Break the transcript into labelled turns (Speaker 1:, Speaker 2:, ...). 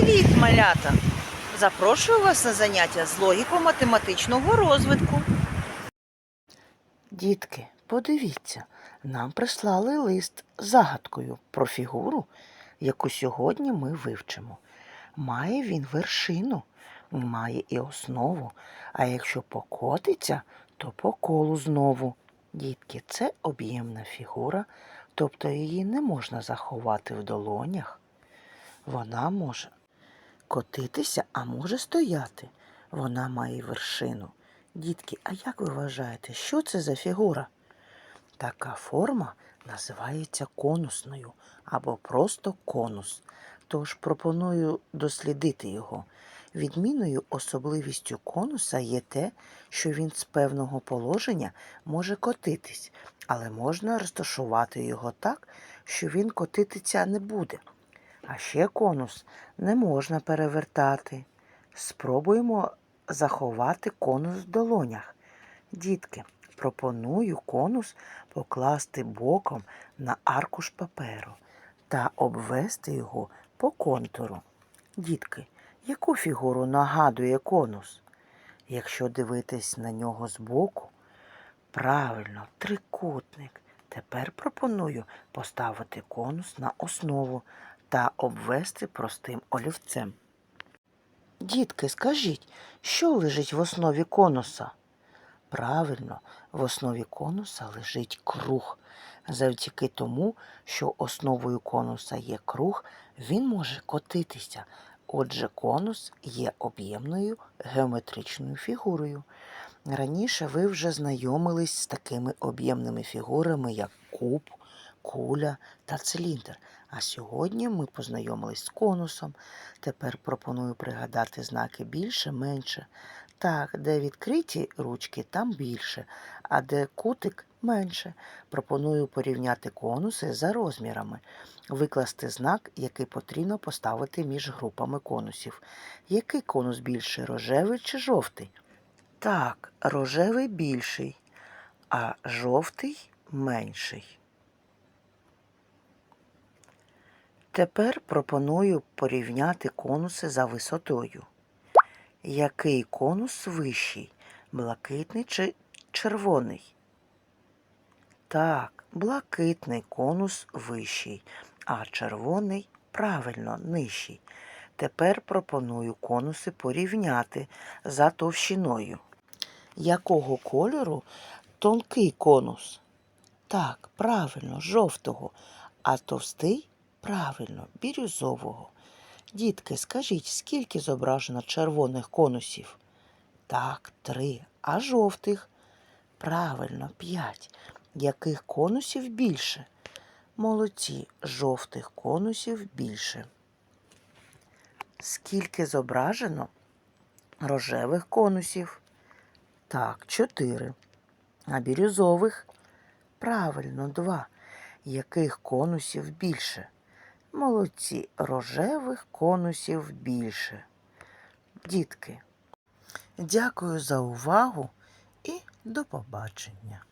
Speaker 1: Привіт, малята! Запрошую вас на заняття з логіко-математичного розвитку. Дітки, подивіться, нам прислали лист з загадкою про фігуру, яку сьогодні ми вивчимо. Має він вершину, має і основу, а якщо покотиться, то по колу знову. Дітки, це об'ємна фігура, тобто її не можна заховати в долонях. Вона може котитися, а може стояти. Вона має вершину. Дітки, а як ви вважаєте, що це за фігура? Така форма називається конусною або просто конус. Тож пропоную дослідити його. Відмінною особливістю конуса є те, що він з певного положення може котитись, але можна розташувати його так, що він котитися не буде. А ще конус не можна перевертати. Спробуємо заховати конус в долонях. Дітки, пропоную конус покласти боком на аркуш паперу та обвести його по контуру. Дітки, яку фігуру нагадує конус? Якщо дивитись на нього збоку, правильно, трикутник. Тепер пропоную поставити конус на основу та обвести простим олівцем. Дітки, скажіть, що лежить в основі конуса? Правильно, в основі конуса лежить круг. Завдяки тому, що основою конуса є круг, він може котитися. Отже, конус є об'ємною геометричною фігурою. Раніше ви вже знайомились з такими об'ємними фігурами, як куб, куля та циліндр. А сьогодні ми познайомились з конусом. Тепер пропоную пригадати знаки більше, менше. Так, де відкриті ручки, там більше, а де кутик менше. Пропоную порівняти конуси за розмірами, викласти знак, який потрібно поставити між групами конусів. Який конус більший, рожевий чи жовтий? Так, рожевий більший, а жовтий менший. Тепер пропоную порівняти конуси за висотою. Який конус вищий? Блакитний чи червоний? Так, блакитний конус вищий, а червоний правильно нижчий. Тепер пропоную конуси порівняти за товщиною. Якого кольору тонкий конус? Так, правильно, жовтого, а товстий правильно, бірюзового. Дітки, скажіть, скільки зображено червоних конусів? Так, три. А жовтих? Правильно, п'ять. Яких конусів більше? Молодці, жовтих конусів більше. Скільки зображено рожевих конусів? Так, чотири. А бірюзових? Правильно, два. Яких конусів більше? Молодці, рожевих конусів більше. Дітки, дякую за увагу і до побачення.